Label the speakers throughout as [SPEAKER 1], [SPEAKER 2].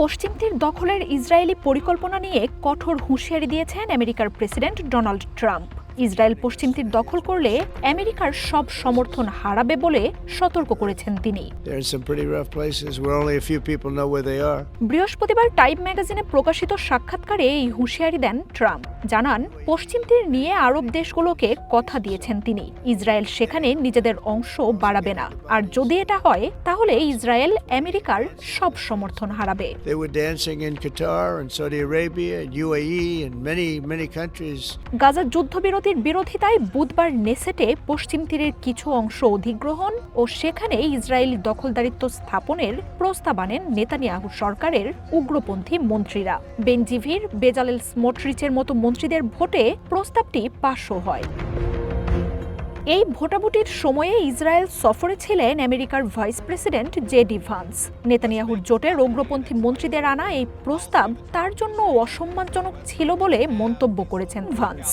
[SPEAKER 1] পশ্চিম তীর দখলের ইসরায়েলি পরিকল্পনা নিয়ে কঠোর হুঁশিয়ারি দিয়েছেন আমেরিকার প্রেসিডেন্ট ডোনাল্ড ট্রাম্প। ইসরায়েল পশ্চিম তীর দখল করলে আমেরিকার সব সমর্থন হারাবে বলে সতর্ক করেছেন তিনি. বৃহস্পতিবার টাইম ম্যাগাজিনে প্রকাশিত সাক্ষাৎকারে এই হুঁশিয়ারি দেন ট্রাম্প। জানান পশ্চিম তীর নিয়ে আরব দেশগুলোকে কথা দিয়েছেন তিনি। ইসরায়েল সেখানে নিজেদের অংশ বাড়াবে না। আর যদি এটা হয় তাহলে ইসরায়েল আমেরিকার সব সমর্থন হারাবে।
[SPEAKER 2] They were
[SPEAKER 1] যুদ্ধবিরতির বিরোধিতায় বুধবার নেসেটে পশ্চিম তীরের কিছু অংশ অধিগ্রহণ ও সেখানে ইসরায়েলি দখলদারিত্ব স্থাপনের প্রস্তাব আনেন নেতানিয়াহু সরকারের উগ্রপন্থী মন্ত্রীরা। বেনজিভির বেজালেল স্মোটরিচের মতো মন্ত্রীদের ভোটে প্রস্তাবটি পাশও হয়। এই ভোটাভুটির সময়ে ইসরায়েল সফরে ছিলেন আমেরিকার vice president J D Vance. নেতানিয়াহুর জোটের উগ্রপন্থী মন্ত্রীদের আনা এই প্রস্তাব তার জন্য অসম্মানজনক ছিল বলে মন্তব্য করেছেন Vance.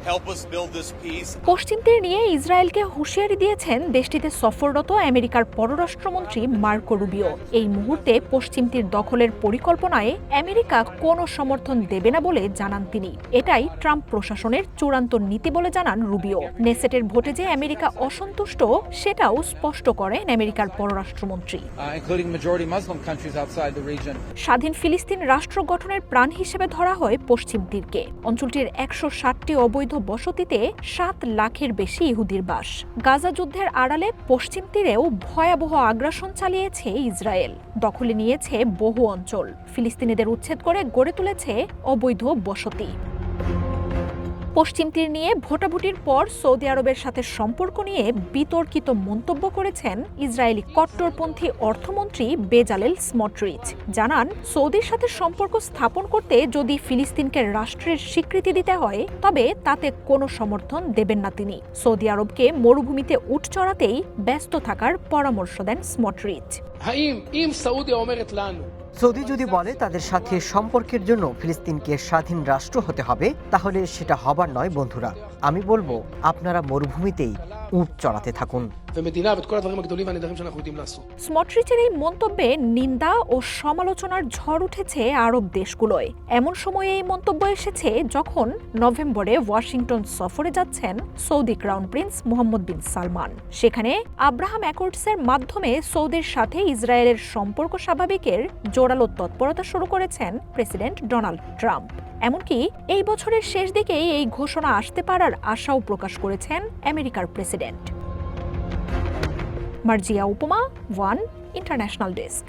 [SPEAKER 3] Of violence. Our our message to the Israelis has been help us build this peace.
[SPEAKER 1] পশ্চিম তীর নিয়ে ইসরায়েলকে হুঁশিয়ারি দিয়েছেন দেশটিতে সফররত আমেরিকার পররাষ্ট্রমন্ত্রী মার্কো রুবিও এই মুহূর্তে পশ্চিম তীর দখলের পরিকল্পনায় আমেরিকা কোনো সমর্থন দেবে না বলে জানান তিনি এটাই ট্রাম্প প্রশাসনের চূড়ান্ত নীতি বলে জানান রুবিও নেসেটের ভোটে যে আমেরিকা অসন্তুষ্ট সেটাও স্পষ্ট করেন আমেরিকার পররাষ্ট্রমন্ত্রী
[SPEAKER 4] uh.
[SPEAKER 1] স্বাধীন ফিলিস্তিন রাষ্ট্র গঠনের প্রাণ হিসেবে ধরা হয় পশ্চিম তীরকে অঞ্চলটির একশো ষাটটি অবৈধ বসতিতে সাত লাখের বেশি ইহুদির বাস। গাজা যুদ্ধের আড়ালে পশ্চিম তীরেও ভয়াবহ আগ্রাসন চালিয়েছে ইসরায়েল। দখলে নিয়েছে বহু অঞ্চল। ফিলিস্তিনিদের উচ্ছেদ করে গড়ে তুলেছে অবৈধ বসতি। পশ্চিম তীর নিয়ে ভোটাভুটির পর সৌদি আরবের সাথে সম্পর্ক নিয়ে বিতর্কিত মন্তব্য করেছেন ইসরায়েলি কট্টরপন্থী অর্থমন্ত্রী বেজালেল স্মটরিচ। জানান, সৌদির সাথে সম্পর্ক স্থাপন করতে যদি ফিলিস্তিনকে রাষ্ট্রের স্বীকৃতি দিতে হয়, তবে তাতে কোনো সমর্থন দেবেন না তিনি। সৌদি আরবকে মরুভূমিতে উঠ চড়াতেই ব্যস্ত থাকার পরামর্শ দেন স্মটরিচ।
[SPEAKER 5] সৌদি যদি বলে তাদের সাথে সম্পর্কের জন্য ফিলিস্তিনকে স্বাধীন রাষ্ট্র হতে হবে তাহলে সেটা হবার নয় বন্ধুরা। আমি বলব আপনারা মরুভূমিতেই উট চড়াতে থাকুন।
[SPEAKER 1] স্মট্রিচের এই মন্তব্যে নিন্দা ও সমালোচনার ঝড় উঠেছে আরব দেশগুলোয়। এমন সময়ে এই মন্তব্য এসেছে যখন নভেম্বরে ওয়াশিংটন সফরে যাচ্ছেন Saudi crown prince Mohammed bin Salman. সেখানে আব্রাহাম অ্যাকর্ডসের মাধ্যমে সৌদির সাথে ইসরায়েলের সম্পর্ক স্বাভাবিকের জোরালো তৎপরতা শুরু করেছেন প্রেসিডেন্ট ডোনাল্ড ট্রাম্প। এমনকি এই বছরের শেষ দিকেই এই ঘোষণা আসতে পারার আশাও প্রকাশ করেছেন আমেরিকার প্রেসিডেন্ট। মার্জিয়া উপমা, ওয়ান ইন্টারন্যাশনাল ডেস্ক।